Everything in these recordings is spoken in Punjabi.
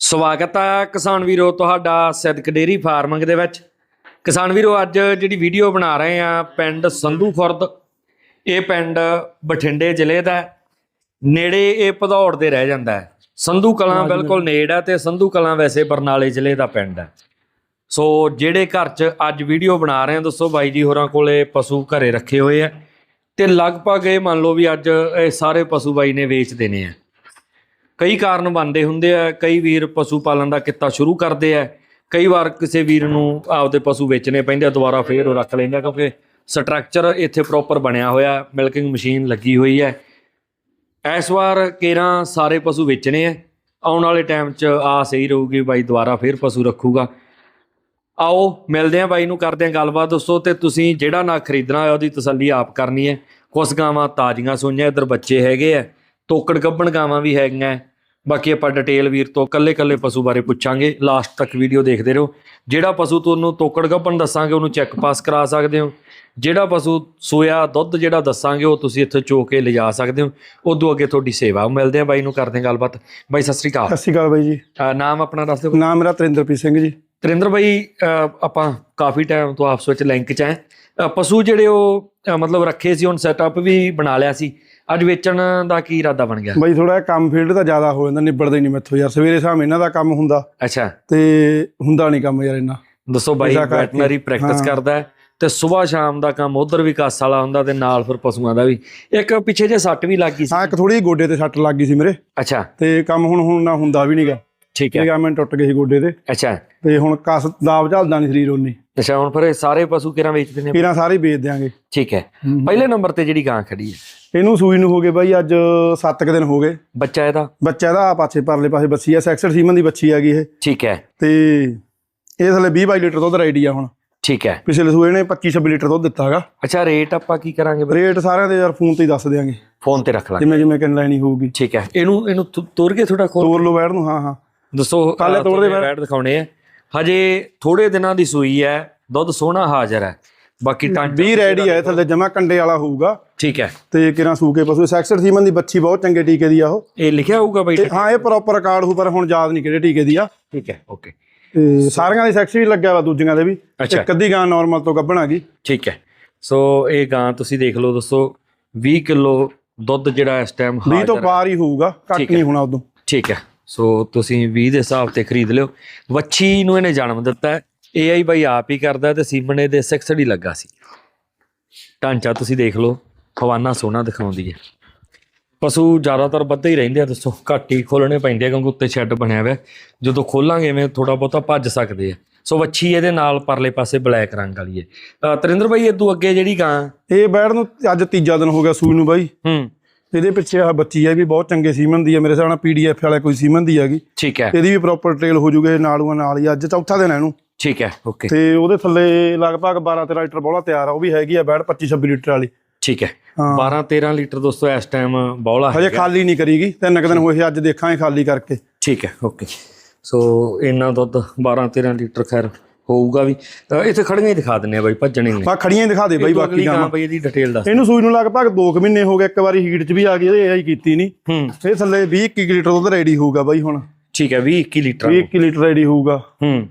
ਸਵਾਗਤ ਹੈ ਕਿਸਾਨ ਵੀਰੋ ਤੁਹਾਡਾ ਸਿੱਧਕ ਡੇਰੀ ਫਾਰਮਿੰਗ ਦੇ ਵਿੱਚ। ਕਿਸਾਨ ਵੀਰੋ ਅੱਜ ਜਿਹੜੀ ਵੀਡੀਓ ਬਣਾ ਰਹੇ ਆ ਪਿੰਡ ਸੰਧੂ ਖੁਰਦ ਇਹ ਪਿੰਡ ਬਠਿੰਡੇ ਜ਼ਿਲ੍ਹੇ ਦਾ। ਨੇੜੇ ਇਹ ਭਦੌੜ ਦੇ ਰਹਿ ਜਾਂਦਾ ਹੈ। ਸੰਧੂ ਕਲਾਂ ਬਿਲਕੁਲ ਨੇੜ ਹੈ ਤੇ ਸੰਧੂ ਕਲਾਂ ਵੈਸੇ ਬਰਨਾਲੇ ਜ਼ਿਲ੍ਹੇ ਦਾ ਪਿੰਡ ਹੈ। ਸੋ ਜਿਹੜੇ ਘਰ 'ਚ ਅੱਜ ਵੀਡੀਓ ਬਣਾ ਰਹੇ ਆ ਦੱਸੋ ਬਾਈ ਜੀ ਹੋਰਾਂ ਕੋਲੇ ਪਸ਼ੂ ਘਰੇ ਰੱਖੇ ਹੋਏ ਆ। ਤੇ ਲਗਭਗ ਇਹ ਮੰਨ ਲਓ ਵੀ ਅੱਜ ਇਹ ਸਾਰੇ ਪਸ਼ੂ ਬਾਈ ਨੇ ਵੇਚ ਦੇਣੇ ਆ। ਕਈ ਕਾਰਨ ਬਣਦੇ ਹੁੰਦੇ ਆ, ਕਈ ਵੀਰ ਪਸ਼ੂ ਪਾਲਣ ਦਾ ਕਿੱਤਾ ਸ਼ੁਰੂ ਕਰਦੇ ਆ, ਕਈ ਵਾਰ ਕਿਸੇ ਵੀਰ ਨੂੰ ਆਪਦੇ ਪਸ਼ੂ ਵੇਚਣੇ ਪੈਂਦੇ ਆ, ਦੁਬਾਰਾ ਫੇਰ ਉਹ ਰੱਖ ਲੈਂਦੇ ਆ, ਕਿਉਂਕਿ ਸਟਰਕਚਰ ਇੱਥੇ ਪ੍ਰੋਪਰ ਬਣਿਆ ਹੋਇਆ ਮਿਲਕਿੰਗ ਮਸ਼ੀਨ ਲੱਗੀ ਹੋਈ ਹੈ। ਇਸ ਵਾਰ ਕੇਰਾਂ ਸਾਰੇ ਪਸ਼ੂ ਵੇਚਣੇ ਆ, ਆਉਣ ਵਾਲੇ ਟਾਈਮ 'ਚ ਆਸ ਇਹੀ ਰਹੂਗੀ, ਬਾਈ ਦੁਬਾਰਾ ਫੇਰ ਪਸ਼ੂ ਰੱਖੂਗਾ। ਆਓ ਮਿਲਦੇ ਆ ਬਾਈ ਨੂੰ, ਕਰਦੇ ਆ ਗੱਲਬਾਤ ਦੋਸਤੋ, ਤੇ ਤੁਸੀਂ ਜਿਹੜਾ ਨਾ ਖਰੀਦਣਾ ਹੈ ਉਹਦੀ ਤਸੱਲੀ ਆਪ ਕਰਨੀ ਹੈ। ਕੁਛ ਗਾਵਾਂ ਤਾਜ਼ੀਆਂ ਸੋਈਆਂ, ਇੱਧਰ ਬੱਚੇ ਹੈਗੇ ਆ, ਤੋਕੜ ਗੱਬਣ ਗਾਵਾਂ ਵੀ ਹੈਗੀਆਂ। ਬਾਕੀ ਆਪਾਂ ਡਿਟੇਲ ਵੀਰ ਤੋਂ ਕੱਲੇ ਕੱਲੇ ਪਸ਼ੂ ਬਾਰੇ ਪੁੱਛਾਂਗੇ ਲਾਸਟ ਤੱਕ ਵੀਡੀਓ ਦੇਖਦੇ ਰਹੋ। ਜਿਹੜਾ ਪਸ਼ੂ ਤੁਹਾਨੂੰ ਤੋਕੜ ਗੱਬਣ ਦੱਸਾਂਗੇ ਉਹਨੂੰ ਚੈੱਕ ਪਾਸ ਕਰਾ ਸਕਦੇ ਹੋ। ਜਿਹੜਾ ਪਸ਼ੂ ਸੋਇਆ ਦੁੱਧ ਜਿਹੜਾ ਦੱਸਾਂਗੇ ਉਹ ਤੁਸੀਂ ਇੱਥੇ ਚੋ ਕੇ ਲਿਜਾ ਸਕਦੇ ਹੋ। ਉਦੋਂ ਅੱਗੇ ਤੁਹਾਡੀ ਸੇਵਾ ਮਿਲਦੇ ਆ ਬਾਈ ਨੂੰ ਕਰਦੇ ਗੱਲਬਾਤ। ਬਾਈ ਸਤਿ ਸ੍ਰੀ ਅਕਾਲ। ਸਤਿ ਸ਼੍ਰੀ ਅਕਾਲ ਬਾਈ ਜੀ। ਨਾਮ ਆਪਣਾ ਦੱਸ ਦਿਓ। ਨਾਮ ਮੇਰਾ ਤਰਿੰਦਰਪ੍ਰੀਤ ਸਿੰਘ ਜੀ। ਤਰਿੰਦਰ ਅਹ ਆਪਾਂ ਕਾਫੀ ਟਾਈਮ ਤੋਂ ਆਪਸ ਵਿੱਚ ਲਿੰਕ 'ਚ ਹੈ। ਪਸ਼ੂ ਜਿਹੜੇ ਉਹ ਮਤਲਬ ਰੱਖੇ ਸੀ ਹੁਣ ਸੈਟਅਪ ਵੀ ਬਣਾ ਲਿਆ ਸੀ। ਅੱਜ ਵੇਚਣ ਦਾ ਕੀ ਇਰਾਦਾ ਬਣ ਗਿਆ? ਬਾਈ ਥੋੜਾ ਕੰਮ ਫੀਲਡ ਦਾ ਜ਼ਿਆਦਾ ਹੋ ਜਾਂਦਾ ਨਿਬੜਦਾ ਹੀ ਨਹੀਂ ਮੈਥੋਂ ਯਾਰ। ਸਵੇਰੇ ਸ਼ਾਮ ਇਹਨਾਂ ਦਾ ਕੰਮ ਹੁੰਦਾ ਅੱਛਾ। ਤੇ ਹੁੰਦਾ ਨਹੀਂ ਕੰਮ ਯਾਰ ਇੰਨਾ। ਦੱਸੋ ਬਾਈ ਵੈਟਨਰੀ ਪ੍ਰੈਕਟਿਸ। ਕਰਦਾ ਹੈ ਤੇ ਸਵੇਰ ਸ਼ਾਮ ਦਾ ਕੰਮ ਉਧਰ ਵੀ ਕਾਸ ਵਾਲਾ ਹੁੰਦਾ ਤੇ ਨਾਲ ਫਿਰ ਪਸ਼ੂਆਂ ਦਾ ਵੀ। ਇੱਕ ਪਿੱਛੇ ਜੇ ਸੱਟ ਵੀ ਲੱਗ ਗਈ ਸੀ। ਹਾਂ ਇੱਕ ਥੋੜੀ ਗੋਡੇ ਤੇ ਸੱਟ ਲੱਗ ਗਈ ਸੀ ਮੇਰੇ। ਅੱਛਾ। ਤੇ ਕੰਮ ਹੁਣ ਹੁਣ ਨਾ ਹੁੰਦਾ ਵੀ ਨਹੀਂਗਾ ਠੀਕ ਹੈ। ਲਿਗਾਮੈਂਟ ਟੁੱਟ ਗਏ ਸੀ ਗੋਡੇ ਤੇ। ਅੱਛਾ। ਤੇ ਹੁਣ ਕਸ ਦਾਬ ਚੱਲਦਾ ਨਹੀਂ ਸਰੀਰ ਉਨੀ ਅੱਛਾ ਹੁਣ ਫਿਰ ਇਹ ਸਾਰੇ ਪਸ਼ੂ ਕਿਰਾਂ ਵੇਚਦੇ ਨੇ ਪੀਰਾਂ ਸਾਰੇ ਹੀ ਵੇਚ ਦਿਆਂਗੇ। ਠੀਕ ਹੈ। ਪਹਿਲੇ ਨੰਬਰ ਤੇ ਜਿਹੜੀ ਗਾਂ ਖੜੀ ਹੈ? ਇਹਨੂੰ ਸੂਈ ਨੂੰ ਹੋ ਗਏ ਬਾਈ ਅੱਜ 7 ਦਿਨ ਹੋ ਗਏ। ਬੱਚਾ ਇਹਦਾ? ਬੱਚਾ ਇਹਦਾ ਪਾਛੇ ਪਰਲੇ ਪਾਸੇ ਬੱਚੀ ਆ ਸੈਕਸਰ ਸੀਮਨ ਦੀ ਬੱਚੀ ਹੈਗੀ ਇਹ। ਠੀਕ ਹੈ। ਤੇ ਇਹ ਥੱਲੇ 20 22 ਲੀਟਰ ਦੁੱਧ ਰੈਡੀ ਆ ਹੁਣ। ਠੀਕ ਹੈ। ਪਿਛਲੇ ਸੂਏ ਨੇ 25 26 ਲੀਟਰ ਦੁੱਧ ਦਿੱਤਾ ਹੈਗਾ। ਅੱਛਾ ਰੇਟ ਆਪਾਂ ਕੀ ਕਰਾਂਗੇ? ਰੇਟ ਸਾਰਿਆਂ ਦੇ ਯਾਰ ਫੋਨ ਤੇ ਹੀ ਦੱਸ ਦਿਆਂਗੇ। ਫੋਨ ਤੇ ਰੱਖ ਲਾਂਗੇ। ਜਿਵੇਂ ਜਿਵੇਂ ਕਿੰਨ ਲੈਣੀ ਹੋਊਗੀ। ਠੀਕ ਹੈ। ਇਹਨੂੰ ਇਹਨੂੰ ਤੁ- ਤੋੜ ਕੇ ਥੋੜਾ ਖੋਲ ਲੋ ਬੈਠ ਨੂੰ ਹਾਂ ਹਾਂ। ਦੱਸੋ ਅਹ, ਤੋੜ ਦੇ ਬੈਡ ਦਿਖਾਉਣੇ ਆ। ਹਜੇ ਥੋੜੇ ਦਿਨਾਂ ਦੀ ਸੂਈ ਹੈ ਦੁੱਧ ਸੋਹਣਾ ਹਾਜ਼ਰ ਹੈ। ਬਾਕੀ ਟਾਂਚਾ 20 ਰੈਡੀ ਇਹ ਥੱਲੇ ਜਮਾ ਕੰਡੇ ਵਾਲਾ ਹੋਊਗਾ। ਠੀਕ ਹੈ। ਤੇ ਕਿਰਾਂ ਸੂਕੇ ਪਸ਼ੂ ਸੈਕਸਰ ਸੀਮਨ ਦੀ ਬੱਚੀ ਬਹੁਤ ਚੰਗੇ ਟੀਕੇ ਦੀ ਆ ਉਹ। ਇਹ ਲਿਖਿਆ ਹੋਊਗਾ ਬਾਈ ਹਾਂ। ਇਹ ਪ੍ਰੋਪਰ ਰਿਕਾਰਡ ਹੋ ਪਰ ਹੁਣ ਯਾਦ ਨਹੀਂ ਕਿਹੜੇ ਟੀਕੇ ਦੀ ਆ। ਠੀਕ ਹੈ ਓਕੇ ਤੇ ਸਾਰੀਆਂ ਦੀ ਸੈਕਸ ਵੀ ਲੱਗਿਆ ਵਾ ਦੂਜੀਆਂ ਦੇ ਵੀ। ਇੱਕ ਅੱਧੀ ਗਾਂ ਨਾਰਮਲ ਤੋਂ ਗੱਭਣ ਆ ਗਈ। ਠੀਕ ਹੈ। ਸੋ ਇਹ ਗਾਂ ਤੁਸੀਂ ਦੇਖ ਲਓ ਦੋਸਤੋ 20 ਕਿਲੋ ਦੁੱਧ ਜਿਹੜਾ ਇਸ ਟਾਈਮ 20 ਤੋਂ ਪਾਰ ਹੀ ਹੋਊਗਾ ਘੱਟ ਹੈ। ਨਹੀਂ ਹੋਣਾ ਉਦੋਂ। ਠੀਕ ਹੈ। ਸੋ ਤੁਸੀਂ 20 ਦੇ ਹਿਸਾਬ ਤੇ ਖਰੀਦ ਲਿਓ। ਵੱਛੀ ਨੂੰ ਇਹਨੇ ਜਨਮ ਦਿੱਤਾ। AI ਬਾਈ ਆਪ ਹੀ ਕਰਦਾ ਤੇ ਸੀਮਣੇ ਦੇ 66 ਹੀ ਲੱਗਾ ਸੀ। ਢਾਂਚਾ ਤੁਸੀਂ ਦੇਖ ਲਓ ਖਵਾਨਾ ਸੋਹਣਾ ਦਿਖਾਉਂਦੀ ਹੈ। ਪਸ਼ੂ ਜ਼ਿਆਦਾਤਰ ਵੱਧੇ ਹੀ ਰਹਿੰਦੇ ਆ ਦੱਸੋ ਘੱਟ ਹੀ ਖੋਲਣੇ ਪੈਂਦੇ ਆ ਕਿਉਂਕਿ ਉੱਤੇ ਸ਼ੈੱਡ ਬਣਿਆ ਹੋਇਆ। ਜਦੋਂ ਖੋਲਾਂਗੇ ਐਵੇਂ ਥੋੜਾ ਬਹੁਤਾ ਭੱਜ ਸਕਦੇ ਆ। ਸੋ ਵੱਛੀ ਇਹਦੇ ਨਾਲ ਪਰਲੇ ਪਾਸੇ ਬਲੈਕ ਰੰਗ ਵਾਲੀ ਹੈ। ਤਰਿੰਦਰ ਭਾਈ ਇਦੋਂ ਅੱਗੇ ਜਿਹੜੀ ਗਾਂ ਇਹ ਬੈਠ ਨੂੰ ਅੱਜ ਤੀਜਾ ਦਿਨ ਹੋ ਗਿਆ ਸੂਈ ਨੂੰ ਬਾਈ। ਹੂੰ। ਇਹਦੇ ਪਿੱਛੇ ਆ ਬੱਚੀ ਹੈ ਵੀ ਬਹੁਤ ਚੰਗੇ ਸੀਮਨ ਦੀ ਹੈ ਮੇਰੇ ਹਿਸਾਬ ਨਾਲ ਪੀਡੀਐਫ ਵਾਲਾ ਕੋਈ ਸੀਮਨ ਦੀ ਹੈਗੀ। ਠੀਕ ਹੈ। ਇਹਦੀ ਵੀ ਪ੍ਰੋਪਰ ਟ੍ਰੇਲ ਹੋ ਜੂਗੇ ਨਾਲੂਆਂ ਨਾਲ ਹੀ ਅੱਜ ਚੌਥਾ ਦਿਨ ਹੈ ਇਹਨੂੰ। ਠੀਕ ਹੈ ਓਕੇ। ਤੇ ਉਹਦੇ ਥੱਲੇ ਲਗਭਗ 12 13 ਲੀਟਰ ਬੋਲਾ ਤਿਆਰ ਆ ਉਹ ਵੀ ਹੈਗੀ ਆ ਬੈੜ 25 26 ਲੀਟਰ ਵਾਲੀ। ਠੀਕ ਹੈ। ਹਾਂ। 12 13 ਲੀਟਰ ਦੋਸਤੋ ਇਸ ਟਾਈਮ ਬੌਲਾ ਹਜੇ ਖਾਲੀ ਨਹੀਂ ਕਰੀਗੀ ਤਿੰਨ ਕੁ ਦਿਨ ਹੋਏ ਅੱਜ ਦੇਖਾਂਗੇ ਖਾਲੀ ਕਰਕੇ। ਠੀਕ ਹੈ ਓਕੇ। ਸੋ ਇੰਨਾ ਦੁੱਧ 12 13 ਲੀਟਰ ਖੈਰ। ਹੋਊਗਾ ਵੀ। ਤਾਂ ਇੱਥੇ ਖੜੀਆਂ ਹੀ ਦਿਖਾ ਦਿੰਨੇ ਆ ਬਾਈ ਭੱਜਣੇ ਨੇ। ਬਾ ਖੜੀਆਂ ਹੀ ਦਿਖਾ ਦੇ ਬਾਈ ਬਾਕੀ ਕੰਮ। ਬਈ ਇਹਦੀ ਡਿਟੇਲ ਦੱਸ ਇਹਨੂੰ ਸੂਈ ਨੂੰ ਲਗਭਗ 2 ਕੁ ਮਹੀਨੇ ਹੋ ਗਏ ਇੱਕ ਵਾਰੀ ਹੀਟ 'ਚ ਵੀ ਆ ਗਈ ਇਹ ਆਈ ਕੀਤੀ ਨਹੀਂ ਹੂੰ। ਇਹ ਥੱਲੇ 20 21 ਲੀਟਰ ਦੁੱਧ ਰੈਡੀ ਹੋਊਗਾ ਬਾਈ ਹੁਣ। ਠੀਕ ਹੈ 20 21 ਲੀਟਰ। 20 21 ਲੀਟਰ ਰੈਡੀ ਹੋਊਗਾ। ਹੂੰ।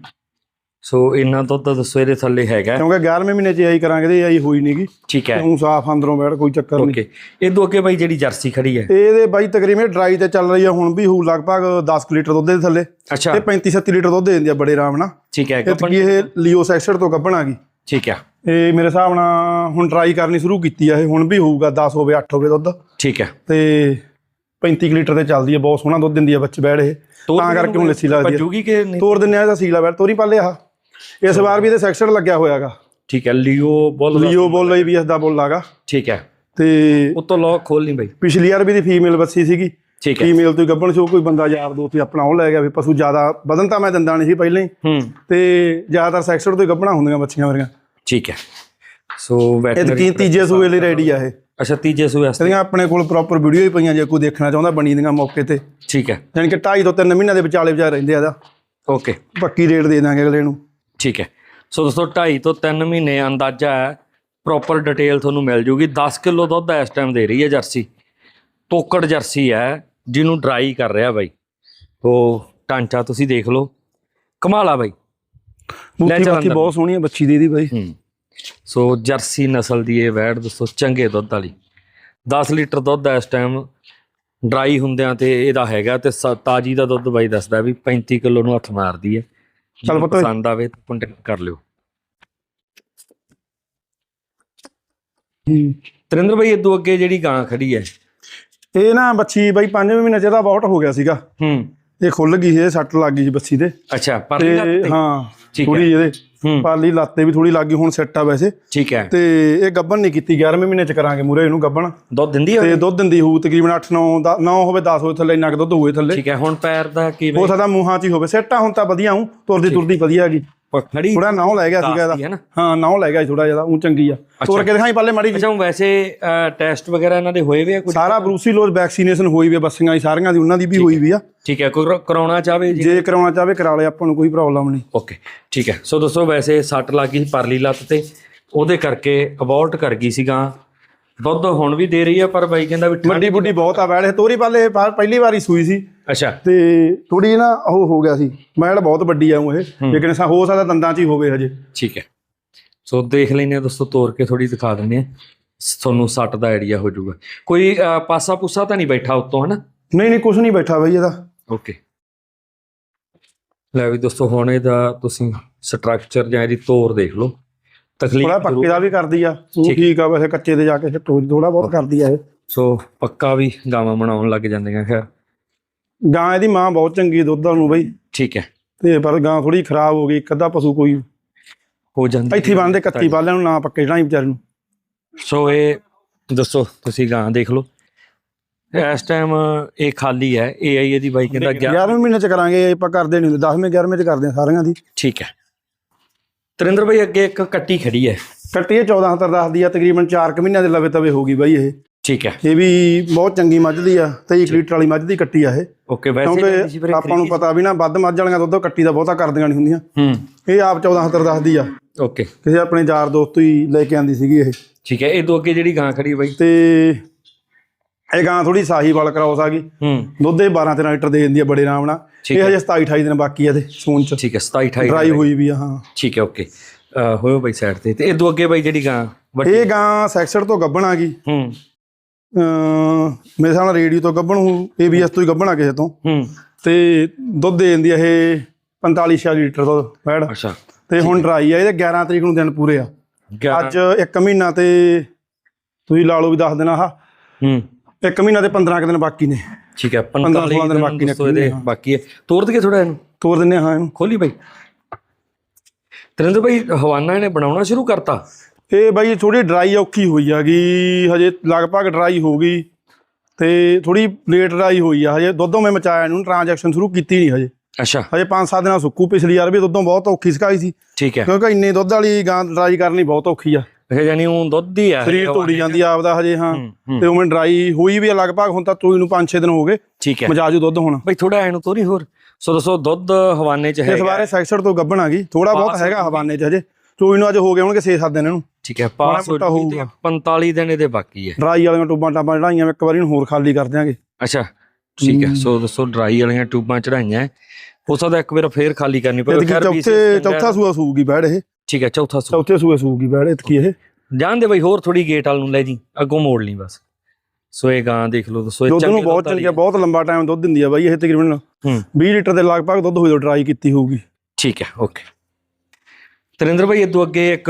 ਸੋ ਇੰਨਾ ਦੁੱਧ ਦੱਸੋ ਇਹਦੇ ਥੱਲੇ ਹੈਗਾ। ਕਿਉਂਕਿ 11ਵੇਂ ਮਹੀਨੇ 'ਚ ਆਈ ਕਰਾਂਗੇ ਤੇ ਆਈ ਹੋਈ ਨਹੀਂਗੀ ਠੀਕ ਹੈ। ਤੂੰ ਸਾਫ਼ ਅੰਦਰੋਂ ਬੈਠ ਕੋਈ ਚੱਕਰ ਨਹੀਂ ਓਕੇ। ਇਦੋਂ ਅੱਗੇ ਬਾਈ ਜਿਹੜੀ ਜਰਸੀ ਖੜੀ ਹੈ? ਇਹਦੇ ਬਾਈ ਤਕਰੀਬਨ ਡਰਾਈ ਤੇ ਚੱਲ ਰਹੀ ਆ ਹੁਣ ਵੀ ਹੋਊ ਲਗਭਗ 10 ਕੁ ਲੀਟਰ ਦੁੱਧ ਦੇ ਥੱਲੇ। ਅੱਛਾ। ਤੇ 35 37 ਲੀਟਰ ਦੁੱਧ ਦੇ ਦਿੰਦੀ ਆ ਬੜੇ ਆਰਾਮ ਨਾਲ। ਠੀਕ ਹੈ ਤਕੀ ਇਹ ਲੀਓ ਸੈਕਸਰ ਤੋਂ ਗੱਭਣ ਆ ਗਈ। ਠੀਕ ਹੈ। ਇਹ ਮੇਰੇ ਹਿਸਾਬ ਨਾਲ ਹੁਣ ਟਰਾਈ ਕਰਨੀ ਸ਼ੁਰੂ ਕੀਤੀ ਆ ਇਹ ਹੁਣ ਵੀ ਹੋਊਗਾ 10 ਹੋਵੇ 8 ਹੋਵੇ ਦੁੱਧ। ਠੀਕ ਹੈ। ਤੇ 35 ਕੁ ਲੀਟਰ ਤੇ ਚੱਲਦੀ ਆ ਬਹੁਤ ਸੋਹਣਾ ਦੁੱਧ ਦਿੰਦੀ ਆ ਬੱਚੇ ਬੈੜ ਇਹ। ਤਾਂ ਕਰਕੇ ਹੁਣ ਲੱਸੀ ਲੱਗਦੀ ਆ। ਭੱਜੂਗੀ ਕਿ ਨਹੀਂ? ਤੋਰ ਦਿੰਨੇ ਆ ਇਹਦਾ ਸੀਲਾ ਬੈੜ ਤੋਰੀ ਪਾਲੇ ਆ ਇਸ ਵਾਰ ਵੀ ਇਹਦੇ ਸੈਕਸਰ ਲੱਗਿਆ ਹੋਇਆਗਾ। ਠੀਕ ਹੈ ਲਿਓ ਬੋਲ ਲੀਓ ਬੋਲ ਲਈ ਵੀ ਇਸ ਦਾ ਬੋਲ ਲਾਗਾ ਠੀਕ ਹੈ। ਤੇ ਉਤੋਂ ਲੋ ਖੋਲ ਨਹੀਂ ਬਾਈ। ਪਿਛਲੀ ਵਾਰ ਵੀ ਦੀ ਫੀਮੇਲ ਬੱਸੀ ਸੀਗੀ। ਠੀਕ ਹੈ। ਫੀਮੇਲ ਤੋਂ ਹੀ ਗੱਭਣ ਸ਼ੋ ਕੋਈ ਬੰਦਾ ਯਾਰ ਦੋਸਤ ਹੀ ਆਪਣਾ ਉਹ ਲੈ ਗਿਆ ਵੀ ਪਸ਼ੂ ਜ਼ਿਆਦਾ ਵਧਨ ਤਾਂ ਮੈਂ ਦਿੰਦਾ ਨਹੀਂ ਸੀ ਪਹਿਲਾਂ ਹੀ। ਹੂੰ। ਤੇ ਜ਼ਿਆਦਾਤਰ ਸੈਕਸਰ ਤੋਂ ਹੀ ਗੱਭਣਾ ਹੁੰਦੀਆਂ ਬੱਚੀਆਂ ਮੇਰੀਆਂ ਠੀਕ ਹੈ। ਸੋ ਇਹ ਵੈਟਨਰੀ ਤਕੀਨ ਤੀਜੇ ਸੂਏ ਲਈ ਰੈਡੀ ਆ ਇਹ? ਅੱਛਾ ਤੀਜੇ ਸੂਏ ਵਾਸਤੇ। ਇਹਦੀਆਂ ਆਪਣੇ ਕੋਲ ਪ੍ਰੋਪਰ ਵੀਡੀਓ ਹੀ ਪਈਆਂ ਜੇ ਕੋਈ ਦੇਖਣਾ ਚਾਹੁੰਦਾ ਬਣੀ ਦੀਆਂ ਮੌਕੇ ਤੇ। ਠੀਕ ਹੈ। ਯਾਨੀ ਕਿ 2.5 ਤੋਂ 3 ਮਹੀਨਿਆਂ ਦੇ ਵਿਚਾਲੇ ਵਿਚਾਲੇ ਰਹਿੰਦੇ ਆ ਇਹਦਾ। ਓਕੇ ਪੱਕੀ ਰੇਟ ਦੇ ਦਾਂਗੇ ਅਗਲੇ ਨੂੰ। ਠੀਕ ਹੈ। ਸੋ ਦੋਸਤੋ 2.5 ਤੋਂ 3 ਮਹੀਨੇ ਅੰਦਾਜ਼ਾ ਹੈ ਪ੍ਰੋਪਰ ਡਿਟੇਲ ਤੁਹਾਨੂੰ ਮਿਲ ਜੂਗੀ। 10 ਕਿਲੋ ਦੁੱਧ ਇਸ ਟਾਈਮ ਦੇ ਰਹੀ ਹੈ ਜਰਸੀ। ਤੋਕੜ ਜਰਸੀ ਹੈ ਜਿਹਨੂੰ ਡਰਾਈ ਕਰ ਰਿਹਾ ਬਾਈ। ਉਹ ਟਾਂਚਾ ਤੁਸੀਂ ਦੇਖ ਲਓ। ਕਮਾਲ ਬਾਈ। ਅੰਦਰ। ਬਹੁਤ ਸੋਹਣੀ ਹੈ ਬੱਚੀ ਦੀ ਇਹਦੀ ਬਾਈ। ਸੋ ਜਰਸੀ ਨਸਲ ਦੀ ਇਹ ਵੈੜ ਦੋਸਤੋ ਚੰਗੇ ਦੁੱਧ ਵਾਲੀ। 10 ਲੀਟਰ ਦੁੱਧ ਇਸ ਟਾਈਮ ਡਰਾਈ ਹੁੰਦਿਆਂ ਤੇ ਇਹਦਾ ਹੈਗਾ ਤੇ ਤਾਜੀ ਦਾ ਦੁੱਧ ਬਾਈ ਦੱਸਦਾ ਵੀ 35 ਕਿਲੋ ਨੂੰ ਹੱਥ ਮਾਰਦੀ ਹੈ। ਚੱਲ ਪੁੱਤ। ਪਸੰਦ ਆਵੇ ਤਾਂ ਕੰਟੈਕਟ ਕਰ ਲਿਓ। ਤਰਿੰਦਰ ਬਾਈ ਇਦੋਂ ਅੱਗੇ ਜਿਹੜੀ ਗਾਂ ਖੜੀ ਹੈ ਇਹ ਨਾ ਬੱਚੀ ਬਾਈ 5 ਮਹੀਨੇ ਚ ਇਹਦਾ ਬਹੁਤ ਹੋ ਗਿਆ ਸੀਗਾ। ਹੂੰ। ਇਹ ਖੁੱਲ ਗਈ ਸੀ ਇਹ ਸੱਟ ਲੱਗ ਗਈ ਸੀ ਬੱਚੀ ਦੇ। ਅੱਛਾ ਪਰ ਤੇ? ਹਾਂ ਥੋੜੀ ਇਹਦੇ ਪਾਲੀ ਲੱਤੇ ਵੀ ਥੋੜੀ ਲੱਗ ਹੁਣ ਸੈੱਟ ਆ ਵੈਸੇ। ਠੀਕ ਹੈ। ਤੇ ਇਹ ਗੱਬਣ ਨਹੀਂ ਕੀਤੀ 11ਵੇਂ ਮਹੀਨੇ ਚ ਕਰਾਂਗੇ ਮੂਰੇ ਇਹਨੂੰ ਗੱਬਣ। ਦੁੱਧ ਦਿੰਦੀ ਹੈ ਤੇ ਦੁੱਧ ਦਿੰਦੀ ਹੋਊ ਤਕਰੀਬਨ 8 9 9 ਹੋਵੇ 10 ਹੋਵੇ ਥੱਲੇ ਇੰਨਾ ਕੁ ਦੁੱਧ ਹੋਵੇ ਥੱਲੇ। ਠੀਕ ਹੈ ਹੁਣ ਪੈਰ ਦਾ ਕੀ ਹੋ ਸਕਦਾ ਮੂੰਹਾਂ 'ਚ ਹੀ ਹੋਵੇ। ਸੈੱਟ ਆ ਹੁਣ ਤਾਂ ਵਧੀਆ ਹੂੰ ਤੁਰਦੀ ਤੁਰਦੀ ਵਧੀਆ ਹੈਗੀ। ਖੜੀ ਥੋੜਾ ਨਾਉ ਲੈ ਗਿਆ ਸੀਗਾ ਇਹਦਾ ਨਾ। ਹਾਂ ਨਾਉ ਲੈ ਗਿਆ ਥੋੜਾ ਜ਼ਿਆਦਾ ਉਹ ਚੰਗੀ ਆ। ਤੁਰ ਕੇ ਦਿਖਾਈ ਪੱਲੇ ਮਾੜੀ। ਅੱਛਾ ਵੈਸੇ ਟੈਸਟ ਵਗੈਰਾ ਇਹਨਾਂ ਦੇ ਹੋਏ ਵੇ ਆ ਕੁਝ? ਸਾਰਾ ਬਰੂਸੀਲੋਜ਼ ਵੈਕਸੀਨੇਸ਼ਨ ਹੋਈ ਵੀ ਆ, ਬੱਸੀਆਂ ਦੀ ਸਾਰੀਆਂ ਦੀ ਉਹਨਾਂ ਦੀ ਵੀ ਹੋਈ ਵੀ ਆ। ਠੀਕ ਹੈ ਕੋਈ ਕਰਾ- ਕਰਾਉਣਾ ਚਾਹਵੇ ਜੀ ਜੇ ਕਰਾਉਣਾ ਚਾਹਵੇ ਕਰਾ ਲੈ ਆਪਾਂ ਨੂੰ ਕੋਈ ਪ੍ਰੋਬਲਮ ਨਹੀਂ। ਓਕੇ ਠੀਕ ਹੈ। ਸੋ ਦੋਸਤੋ ਵੈਸੇ ਸੱਟ ਲੱਗ ਗਈ ਪਰਲੀ ਲੱਤ ਤੇ ਉਹਦੇ ਕਰਕੇ ਅਬੋਰਟ ਕਰ ਗਈ ਸੀ ਗਾਂ ਦੁੱਧ ਹੁਣ ਵੀ ਦੇ ਰਹੀ ਆ ਪਰ ਬਾਈ ਕਹਿੰਦਾ ਵੀ ਠੰਡ- ਵੱਡੀ ਬੁੱਢੀ ਬਹੁਤ ਆ ਵੈੜੇ ਤੋਰੀ ਪਾਲੇ ਪਹਿਲੀ ਵਾਰੀ ਸੂਈ ਸੀ। ਅੱਛਾ। ਤੇ ਥੋੜੀ ਨਾ ਉਹ ਹੋ ਗਿਆ ਸੀ ਮੈਲ ਬਹੁਤ ਵੱਡੀ ਆ ਉਹ ਇਹ ਲੇਕਿਨ ਸਾ ਹੋ ਸਕਦਾ ਦੰਦਾਂ 'ਚ ਹੀ ਹੋਵੇ ਹਜੇ। ਠੀਕ ਹੈ। ਸੋ ਦੇਖ ਲੈਨੇ ਆ ਦੋਸਤੋ ਤੋੜ ਕੇ ਥੋੜੀ ਦਿਖਾ ਦਿੰਦੇ ਆ ਤੁਹਾਨੂੰ ਸੱਟ ਦਾ ਆਈਡੀਆ ਹੋ ਜਾਊਗਾ। ਕੋਈ ਪਾਸਾ ਪੂਸਾ ਤਾਂ ਨਹੀਂ ਬੈਠਾ ਉੱਤੋਂ ਹਨਾ? ਨਹੀਂ ਨਹੀਂ ਕੁਝ ਨਹੀਂ ਬੈਠਾ ਬਈ ਇਹਦਾ। ਓਕੇ। ਲੈ ਵੀ ਦੋਸਤੋ ਹੁਣ ਇਹਦਾ ਤੁਸੀਂ ਸਟਰਕਚਰ ਜਾਂ ਇਹਦੀ ਤੋਰ ਦੇਖ ਲਓ। ਤਕਲੀਫ ਥੋੜਾ ਪੱਕੇ ਦਾ ਵੀ ਕਰਦੀ ਆ। ਉਹ ਠੀਕ। ਆ ਵੈਸੇ ਕੱਚੇ ਦੇ ਜਾ ਕੇ ਥੋੜਾ ਬਹੁਤ ਕਰਦੀ ਆ ਇਹ। ਸੋ ਪੱਕਾ ਵੀ ਗਾਵਾਂ ਬਣਾਉਣ ਲੱਗ ਜਾਂਦੀਆਂ ਖੈਰ। ਗਾਂ ਇਹਦੀ ਮਾਂ ਬਹੁਤ ਚੰਗੀ ਦੁੱਧ ਨੂੰ ਬਈ। ਠੀਕ ਹੈ। ਤੇ ਪਰ ਗਾਂ ਥੋੜੀ ਖਰਾਬ ਹੋ ਗਈ ਇੱਕ ਅੱਧਾ ਪਸ਼ੂ ਕੋਈ ਹੋ ਜਾਂਦੀ ਇੱਥੇ ਬੰਨਦੇ ਕੱਤੀ ਪਾਲਿਆਂ ਨੂੰ ਨਾ ਪੱਕੇ ਢਾਈ ਵਿਚਾਰੇ ਨੂੰ। ਸੋ ਇਹ ਦੱਸੋ ਤੁਸੀਂ ਗਾਂ ਦੇਖ ਲਓ। ਇਸ ਟਾਈਮ ਇਹ ਖਾਲੀ ਹੈ ਇਹ ਆਈ ਇਹਦੀ ਬਾਈ ਕਹਿੰਦਾ 11 11ਵੇਂ ਮਹੀਨੇ ਚ ਕਰਾਂਗੇ ਆਪਾਂ ਕਰਦੇ ਨਹੀਂ ਹੁੰਦੇ 10ਵੇਂ 11ਵੇਂ ਚ ਕਰਦੇ ਆ ਸਾਰੀਆਂ ਦੀ। ਠੀਕ ਹੈ। ਤਰਿੰਦਰ ਬਾਈ ਅੱਗੇ ਇੱਕ ਕੱਟੀ ਖੜੀ ਹੈ। ਕੱਟੀ ਇਹ 14 ਹੱਤਰ ਦੱਸਦੀ ਆ ਤਕਰੀਬਨ 4 ਕੁ ਮਹੀਨਿਆਂ ਦੇ ਲਵੇ ਤਵੇ ਹੋ ਗਈ ਬਾਈ ਇਹ। ਠੀਕ ਹੈ। ਇਹ ਵੀ ਬਹੁਤ ਚੰਗੀ ਮੱਝ ਦੀ ਆ 23 ਲੀਟਰ ਵਾਲੀ ਮੱਝ ਦੀ ਕੱਟੀ ਆ ਇਹ। ਓਕੇ ਵੈਸੇ ਆਪਾਂ ਨੂੰ ਪਤਾ ਵੀ ਨਾ ਵੱਧ ਮੱਝ ਵਾਲੀਆਂ ਦੁੱਧ ਕੱਟੀ ਦਾ ਬਹੁਤਾ ਕਰਦੀਆਂ ਨਹੀਂ ਹੁੰਦੀਆਂ। ਹੂੰ। ਇਹ ਆਪ 14 ਹੱਤਰ ਦੱਸਦੀ ਆ। ਓਕੇ। ਕਿਸੇ ਆਪਣੇ ਯਾਰ ਦੋਸਤ ਤੋਂ ਹੀ ਲੈ ਕੇ ਆਂਦੀ ਸੀਗੀ ਇਹ। ਠੀਕ ਹੈ ਇਹ ਦੋ ਅੱਗੇ ਜਿਹੜੀ ਗਾਂ ਖੜੀ ਬਾਈ? ਤੇ ਇਹ ਗਾਂ ਥੋੜੀ ਸਾਹੀਵਾਲ ਕਰਾਉਸ ਆ ਗਈ। ਹੂੰ। ਦੁੱਧ ਇਹ 12 13 ਲੀਟਰ ਦੇ ਦਿੰਦੀ ਆ ਬੜੇ ਆਰਾਮ ਨਾਲ। ਇਹ ਹਜੇ 27 28 ਦਿਨ ਬਾਕੀ ਆ ਇਹਦੇ ਸੂਨ ਚ। ਠੀਕ ਹੈ 27 28 ਡਰਾਈ ਹੋਈ ਵੀ ਆ ਹਾਂ। ਠੀਕ ਹੈ ਓਕੇ। ਹੋਇਓ ਬਾਈ ਸਾਈਡ ਤੇ। ਤੇ ਇਹ ਦੋ ਅੱਗੇ ਬਾਈ ਜਿਹੜੀ ਗਾਂ ਇਹ ਗਾਂ ਸੈਕਸਰ ਤੋਂ ਗੱਬਣ ਆ ਗਈ। ਹੂੰ। ਮੇਰੇ ਨਾਲ ਰੇਡੀਓ ਤੋਂ ਗੱਬਣ ਹੂ ਏਬੀਐਸ ਤੋਂ ਹੀ ਗੱਬਣ ਆ ਕਿਸੇ ਤੋਂ। ਹੂੰ। ਤੇ ਦੁੱਧ ਦੇ ਦਿੰਦੀ ਇਹ 45 46 ਲੀਟਰ ਦੁੱਧ ਵੈੜ ਅੱਛਾ। ਤੇ ਹੁਣ ਡਰਾਈ ਆ ਇਹਦੇ 11 ਤਰੀਕ ਨੂੰ ਦਿਨ ਪੂਰੇ ਆ। 11 ਅੱਜ ਇੱਕ ਮਹੀਨਾ ਤੇ ਤੁਸੀਂ ਲਾ ਲਓ ਵੀ ਦੱਸ ਦੇਣਾ ਆਹ। ਹੂੰ। ਇੱਕ ਮਹੀਨਾ ਤੇ 15 ਕੁ ਦਿਨ ਬਾਕੀ ਨੇ। ਠੀਕ ਹੈ 15 45 ਦਿਨ ਦਿਨ ਬਾਕੀ ਨੇ, ਇਹਦੇ। ਬਾਕੀ ਹੈ। ਤੋੜ ਦਈਏ ਥੋੜਾ ਇਹਨੂੰ। ਤੋਰ ਦਿੰਨੇ ਹਾਂ ਇਹਨੂੰ। ਖੋਲੀ ਬਾਈ। ਤਰਿੰਦਰ ਬਾਈ ਹਵਾਨਾ ਇਹਨੇ ਬਣਾਉਣਾ ਸ਼ੁਰੂ ਕਰਤਾ। ਇਹ ਬਾਈ ਥੋੜੀ ਡਰਾਈ ਔਖੀ ਹੋਈ ਹੈਗੀ ਹਜੇ ਲਗਭਗ ਡਰਾਈ ਹੋ ਗਈ ਤੇ ਥੋੜੀ ਲੇਟ ਡਰਾਈ ਹੋਈ ਆ ਹਜੇ ਦੁੱਧੋਂ ਮੈਂ ਮਚਾਇਆ ਨੂੰ ਟ੍ਰਾਂਜੈਕਸ਼ਨ ਸ਼ੁਰੂ ਕੀਤੀ ਨਹੀਂ ਹਜੇ। ਅੱਛਾ। ਹਜੇ 5-7 ਦਿਨਾਂ ਸੁੱਕੂ ਪਿਛਲੀ ਵਾਰ ਵੀ ਦੁੱਧੋਂ ਬਹੁਤ ਔਖੀ ਸਕਾਈ ਸੀ। ਠੀਕ ਹੈ। ਕਿਉਂਕਿ ਇੰਨੇ ਦੁੱਧ ਵਾਲੀ ਗਾਂ ਡਰਾਈ ਕਰਨੀ ਬਹੁਤ ਔਖੀ ਆ। ਅੱਛਾ ਯਾਨੀ ਉਹ ਦੁੱਧ ਹੀ ਆ। ਸਰੀਰ ਤੋੜੀ ਜਾਂਦੀ ਆ ਆਪਦਾ ਹਜੇ ਹਾਂ। ਹੂੰ, ਹੂੰ। ਤੇ ਉਵੇਂ ਡਰਾਈ ਹੋਈ ਵੀ ਆ ਲਗਭਗ ਹੁਣ ਤਾਂ ਚੋਈ ਨੂੰ 5-6 ਦਿਨ ਹੋ ਗਏ। ਠੀਕ ਹੈ। ਮਜਾਜੂ ਦੁੱਧ ਹੁਣ। ਬਾਈ ਥੋੜਾ ਇਹਨੂੰ ਤੋਰੀ ਹੋਰ। ਸੋ ਦੱਸੋ ਦੁੱਧ ਹਵਾਨੇ ਚ ਇਸ ਹੈਗਾ। ਬਾਰੇ ਸੈਕਸਰ ਤੋਂ ਗੱਬਣ ਆ ਗਈ। ਥੋੜਾ ਬਹੁਤ ਹੈਗਾ ਹਵਾਨੇ ਚ ਹਜੇ। ਚੋਈ ਨੂੰ ਅੱਜ ਹੋ ਗਏ ਹੋਣਗੇ 6-7 ਦਿਨ ਇਹਨੂੰ। ਠੀਕ ਹੈ ਪਾਸ ਹੋ ਤੇ 45 ਦਿਨ ਇਹਦੇ ਬਾਕੀ ਹੈ। ਡਰਾਈ ਵਾਲੀਆਂ ਟੂਬਾਂ ਟਾਬਾਂ ਚੜਾਈਆਂ ਇੱਕ ਵਾਰੀ ਨੂੰ ਹੋਰ ਖਾਲੀ ਕਰ ਦਿਆਂਗੇ। ਅੱਛਾ ਠੀਕ ਹੈ ਸੋ ਦੱਸੋ ਡਰਾਈ ਵਾਲੀਆਂ ਟਿਊਬਾਂ ਚੜਾਈਆਂ ਹੈ। ਸਕਦਾ ਇੱਕ ਵਾਰ ਫੇਰ ਖਾਲੀ ਕਰਨੀ ਪਵੇ ਇਤਕੀ ਚੌਥੇ ਚੌਥਾ ਸੂਆ ਸੂਗੀ ਬੈੜ ਇਹ। ਠੀਕ ਹੈ ਚੌਥਾ ਸੂ ਚੌਥੇ ਸੂਏ ਸੂਗੀ ਬੈੜ ਇਤਕੀ ਇਹ। ਜਾਣ ਦੇ ਬਈ ਹੋਰ ਥੋੜੀ ਗੇਟ ਵਾਲ ਨੂੰ ਲੈ ਜੀ ਅੱਗੋਂ ਮੋੜ ਲਈ ਬਸ। ਸੋ ਇਹ ਗਾਂ ਦੇਖ ਲਓ ਦੱਸੋ ਇਹ ਦੁੱਧ ਨੂੰ ਚੰਗੇ ਬਹੁਤ ਚੰਗੀ ਬਹੁਤ ਲੰਬਾ ਟਾਈਮ ਦੁੱਧ ਦਿੰਦੀ ਆ ਬਾਈ ਇਹ ਤਕਰੀਬਨ। ਹੂੰ। 20 ਲੀਟਰ ਦੇ ਲਗਭਗ ਦੁੱਧ ਹੋਈ ਟਰਾਈ ਕੀਤੀ ਹੋਊਗੀ। ਠੀਕ ਹੈ ਓਕੇ। ਤਰਿੰਦਰ ਭਾਈ ਇਦੋਂ ਅੱਗੇ ਇੱਕ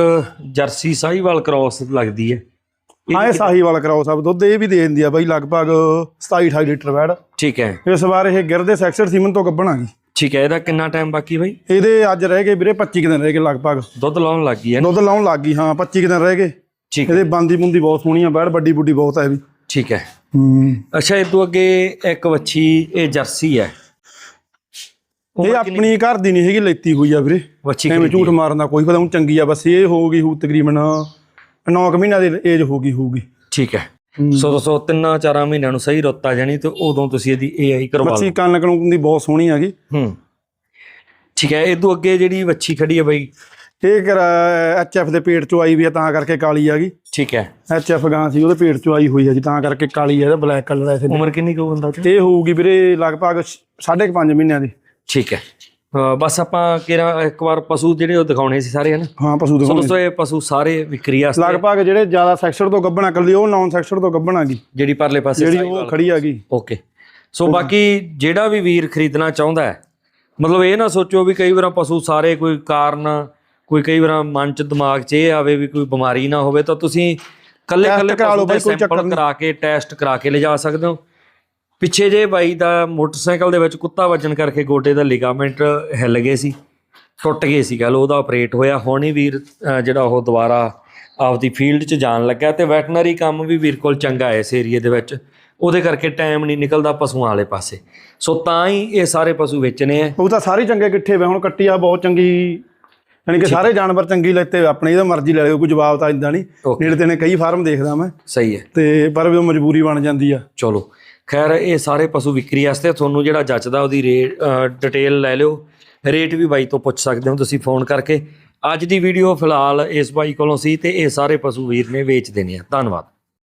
ਜਰਸੀ ਸਾਹੀਵਾਲ ਕ੍ਰਾਸ ਲੱਗਦੀ ਹੈ। ਹਾਂ ਇਹ ਸਾਹੀਵਾਲ ਕਰਾਓ ਸਭ ਦੁੱਧ ਇਹ ਵੀ ਦੇ ਦਿੰਦੀ ਆ ਬਾਈ ਲਗਭਗ 27 28 ਲੀਟਰ ਬੈੜ ਠੀਕ ਹੈ। ਇਸ ਵਾਰ ਇਹ ਗਿਰਦੇ ਸੈਕਸਰ ਸੀਮਨ ਤੋਂ ਗੱਬਣ ਆ ਗਈ ਠੀਕ ਹੈ ਇਹਦਾ ਕਿੰਨਾ ਟਾਈਮ ਬਾਕੀ ਭਾਈ ਇਹਦੇ ਅੱਜ ਰਹਿ ਗਏ ਵੀਰੇ 25 ਕੁ ਦਿਨ ਰਹਿ ਗਏ ਲਗਭਗ। ਦੁੱਧ ਲਾਉਣ ਲੱਗ ਗਈ ਹੈ ਦੁੱਧ ਲਾਉਣ ਲੱਗ ਗਈ ਹਾਂ 25 ਕੁ ਦਿਨ ਰਹਿ ਗਏ। ਠੀਕ ਹੈ। ਇਹਦੇ ਬੰਦੀ ਬੁੰਦੀ ਬਹੁਤ ਸੋਹਣੀ ਆ ਬੈੜ ਵੱਡੀ ਬੁੱਡੀ ਬਹੁਤ ਆ ਇਹ ਵੀ। ਠੀਕ ਹੈ। ਹੂੰ। ਅੱਛਾ ਇਦੋਂ ਅੱਗੇ ਇੱਕ ਵੱਛੀ ਇਹ ਜਰਸੀ ਹੈ। ਇਹ ਆਪਣੀ ਘਰ ਦੀ ਨਹੀਂ ਹੈਗੀ ਲੈਤੀ ਹੋਈ ਆ ਵੀਰੇ। ਵੱਛੀ ਐਵੇਂ ਝੂਠ ਮਾਰਨ ਦਾ ਕੋਈ ਪਤਾ ਹੁਣ ਚੰਗੀ ਆ ਬਸ ਇਹ ਹੋ ਗਈ ਹੋ ਤਕਰੀਬਨ 9 ਮਹੀਨਿਆਂ ਦੀ ਏਜ ਹੋ ਗਈ ਹੋਊਗੀ। ਠੀਕ ਹੈ। ਸੋ ਦੋਸਤੋ ਤਿੰਨਾਂ ਚਾਰਾਂ ਮਹੀਨਿਆਂ ਨੂੰ ਸਹੀ ਰੁੱਤ ਆ ਜਾਣੀ ਤੇ ਉਦੋਂ ਤੁਸੀਂ ਇਹਦੀ ਏਆਈ ਕਰਵਾ ਬੱਚੀ ਲਓ। ਕੰਨ ਕਣੂੰ ਦੀ ਬਹੁਤ ਸੋਹਣੀ ਹੈਗੀ। ਹੂੰ। ਠੀਕ ਹੈ ਇਦੋਂ ਅੱਗੇ ਜਿਹੜੀ ਵੱਛੀ ਖੜੀ ਹੈ ਬਾਈ? ਇਹ ਕਰ ਐਚਐਫ ਦੇ ਪੇਟ ਚੋਂ ਆਈ ਵੀ ਆ ਤਾਂ ਕਰਕੇ ਕਾਲੀ ਆ ਗਈ। ਠੀਕ ਹੈ। ਐਚਐਫ ਗਾਂ ਸੀ ਉਹਦੇ ਪੇਟ ਚੋਂ ਆਈ ਹੋਈ ਆ ਜੀ ਤਾਂ ਕਰਕੇ ਕਾਲੀ ਆ ਇਹਦਾ ਬਲੈਕ ਕਲਰ ਐਸੇ ਉਮਰ ਕਿੰਨੀ ਕੁ ਚ ਇਹ ਹੋਊਗੀ ਵੀਰੇ ਲਗਭਗ 5.5 ਮਹੀਨਿਆਂ ਦੀ। ਠੀਕ ਹੈ। ਬਸ ਆਪਾਂ ਕਿਹੜਾ ਇੱਕ ਵਾਰ ਪਸ਼ੂ ਜਿਹੜੇ ਉਹ ਦਿਖਾਉਣੇ ਸੀ ਸਾਰੇ ਹਨ? ਹਾਂ ਪਸ਼ੂ ਸੋ ਦੋਸਤੋ ਇਹ ਪਸ਼ੂ ਸਾਰੇ ਵਿਕਰੀ ਵਾਸਤੇ। ਲਗਭਗ ਜਿਹੜੇ ਜ਼ਿਆਦਾ ਸੈਕਸ਼ਨ ਤੋਂ ਗੱਬਣਾ ਕੱਲੀ ਉਹ ਨਾਨ ਸੈਕਸ਼ਨ ਤੋਂ ਗੱਬਣਾ ਗਈ। ਜਿਹੜੀ ਪਰਲੇ ਪਾਸੇ ਜਿਹੜੀ। ਉਹ ਖੜੀ ਹੈਗੀ ਓਕੇ ਸੋ। ਬਾਕੀ ਜਿਹੜਾ ਵੀ ਵੀਰ ਖਰੀਦਣਾ ਚਾਹੁੰਦਾ ਹੈ ਮਤਲਬ ਇਹ ਨਾ ਸੋਚੋ ਵੀ ਕਈ ਵਾਰ ਪਸ਼ੂ ਸਾਰੇ ਕੋਈ ਕਾਰਨ ਕੋਈ ਕਈ ਵਾਰ ਮਨ ਚ ਦਿਮਾਗ 'ਚ ਇਹ ਆਵੇ ਵੀ ਕੋਈ ਬਿਮਾਰੀ ਨਾ ਹੋਵੇ ਤਾਂ ਤੁਸੀਂ ਕੱਲੇ Test ਕੱਲੇ ਲਓ ਪਸ਼ੂ ਦੇ ਬਾਈ, ਕੋਈ ਚੱਕਰ ਸੈਂਪਲ ਨਹੀਂ। ਕਰਾ ਕੇ ਟੈਸਟ ਕਰਾ ਕੇ ਲਿਜਾ ਸਕਦੇ ਹੋ। ਪਿੱਛੇ ਜੇ ਬਾਈ ਦਾ ਮੋਟਰਸਾਈਕਲ ਦੇ ਵਿੱਚ ਕੁੱਤਾ ਵੱਜਣ ਕਰਕੇ ਗੋਡੇ ਦਾ ਲਿਗਾਮੈਂਟ ਹਿੱਲ ਗਏ ਸੀ ਟੁੱਟ ਗਏ ਸੀ ਕਹ ਲੋ ਉਹਦਾ ਆਪਰੇਟ ਹੋਇਆ। ਹੁਣ ਹੀ ਵੀਰ ਜਿਹੜਾ ਉਹ ਦੁਬਾਰਾ ਆਪਦੀ ਫੀਲਡ 'ਚ ਜਾਣ ਲੱਗਾ ਤੇ ਵੈਟਰਨਰੀ ਕੰਮ ਵੀ ਵੀਰ ਕੋਲ ਚੰਗਾ ਹੈ ਇਸ ਏਰੀਏ ਦੇ ਵਿੱਚ। ਉਹਦੇ ਕਰਕੇ ਟਾਈਮ ਨਹੀਂ ਨਿਕਲਦਾ ਪਸ਼ੂਆਂ ਵਾਲੇ ਪਾਸੇ। ਸੋ ਤਾਂ ਹੀ ਇਹ ਸਾਰੇ ਪਸ਼ੂ ਵੇਚਣੇ ਆ। ਉਹ ਤਾਂ ਸਾਰੇ ਚੰਗੇ ਇਕੱਠੇ ਵੇ ਹੁਣ ਕੱਟੀ ਆ ਬਹੁਤ ਚੰਗੀ ਯਾਨੀ ਕਿ ਸਾਰੇ ਜਾਨਵਰ ਚੰਗੀ ਲੈਤੇ ਆਪਣੇ ਇਹਦਾ ਮਰਜ਼ੀ ਲੈ ਲਿਓ ਕੋਈ ਜਵਾਬ ਤਾਂ ਇਦਾਂ ਨਹੀਂ. ਨੇੜੇ ਤੇਨੇ ਕਈ ਫਾਰਮ ਦੇਖਦਾ ਮੈਂ। ਸਹੀ ਹੈ। ਤੇ ਪਰ ਵੀ ਉਹ ਮਜਬੂਰੀ ਬਣ ਜਾਂਦੀ ਆ। ਚਲੋ। ਖੈਰ, ਇਹ ਸਾਰੇ ਪਸ਼ੂ ਵਿਕਰੀ ਵਾਸਤੇ ਤੁਹਾਨੂੰ ਜਿਹੜਾ ਜੱਚਦਾ ਉਹਦੀ ਰੇਟ ਡਿਟੇਲ ਲੈ ਲਿਓ। ਰੇਟ ਵੀ ਬਾਈ ਤੋਂ ਪੁੱਛ ਸਕਦੇ ਹੋ ਤੁਸੀਂ ਫੋਨ ਕਰਕੇ। ਅੱਜ ਦੀ ਵੀਡੀਓ ਫਿਲਹਾਲ ਇਸ ਬਾਈ ਕੋਲੋਂ ਸੀ ਤੇ ਇਹ ਸਾਰੇ ਪਸ਼ੂ ਵੀਰ ਨੇ ਵੇਚ ਦੇਣੇ ਆ। ਧੰਨਵਾਦ।